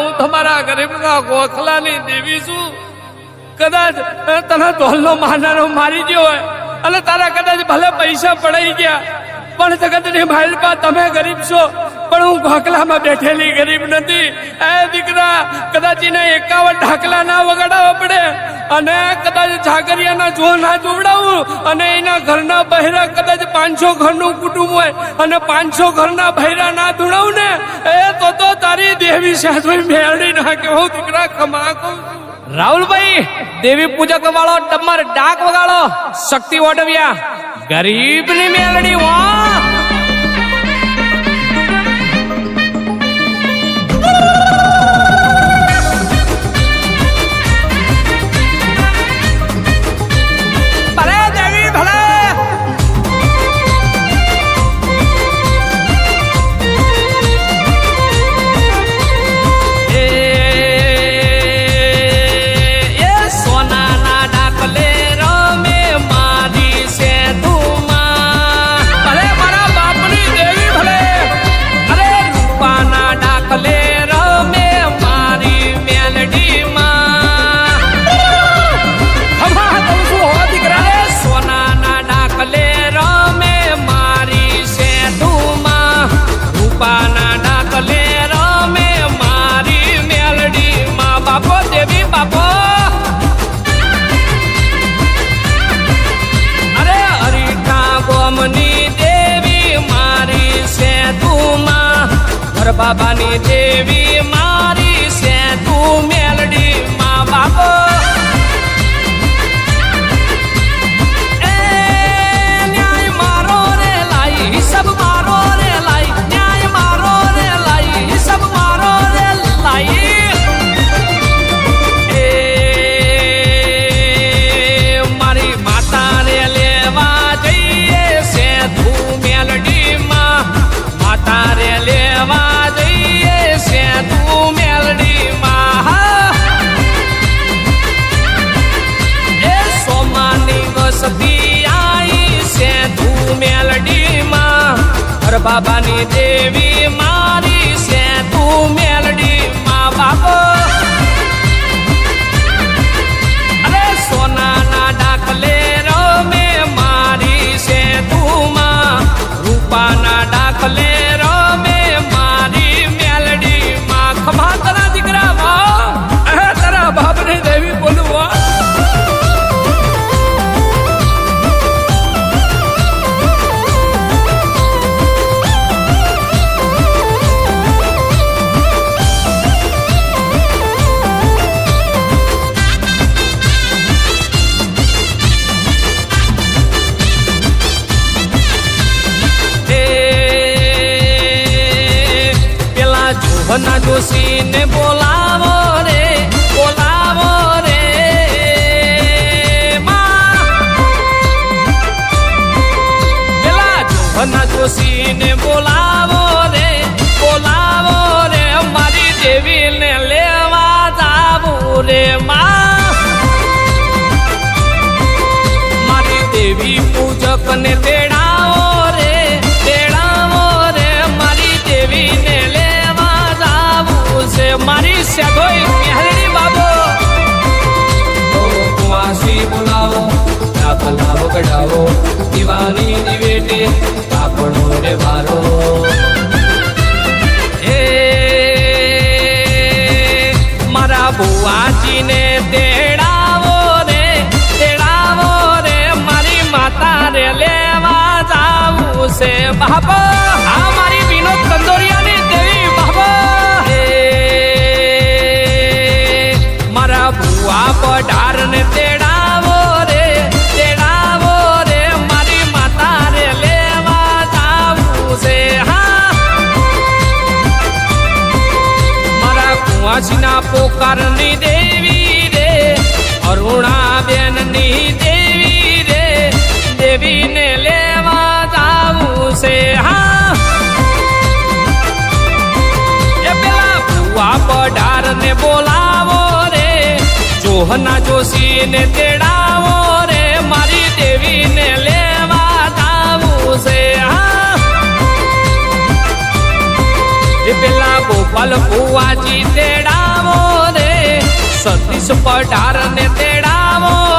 હું તમારા ગરીબના ગોખલાની દેવી છું. કદાચ તને ઢોલનો માનારો મારી ગયો હોય અને તારા કદાચ ભલે પૈસા પડાઈ ગયા, પણ જગતની માલપા તમે ગરીબ છો. પણ હું ઢોકલામાં બેઠેલી ગરીબ નથી. એ દીકરા, કદાચ એને એકાવન ઢાકલા ના વગાડવા પડે. અને કદાચ જાગરિયાના જો ના જોવડાવું. અને એના ઘરના બહેરા કદાચ પાંચસો ઘરનું કુટુંબ હોય અને પાંચસો ઘરના બહેરા ના ધૂણાવું ને, એ તો તો તારી દેવી સાસુ મેળવી નાખે હું દીકરા ખમા કહું રાહુલભાઈ, દેવી પૂજક વાળો ડમર ડાક વગાડો. શક્તિ ઓડવ્યા ગરીબની મેલડી વાહ! બાબાની દેવી મારી બાબાની દેવી મારી પેલા દોષી ને બોલાવો રે બોલાવો રે. પેલા જોહના જોશીને બોલાવો રે બોલાવો રે. મારી દેવીને લેવા જાવું રે મારી દેવી પૂજક ને તેડાવો સેગોઈ મેહરડી બાબો. વાસી બોલાવો દાખલા વગડાવો દીવાની દિવેટે આપણો વારો. કુંવાસીના પોકારની દેવી રે, અરુણાબેનની દેવી રે, દેવીને લેવા જાવું છે, હા. એ પેલા ભુવા પઢારને બોલાવો રે, જોહના જોશીને તેડાવો રે, મારી દેવીને પેલા ગોપાલ કુવાજી તેડાવો રે. સતીશ પઢાર ને તેડાવો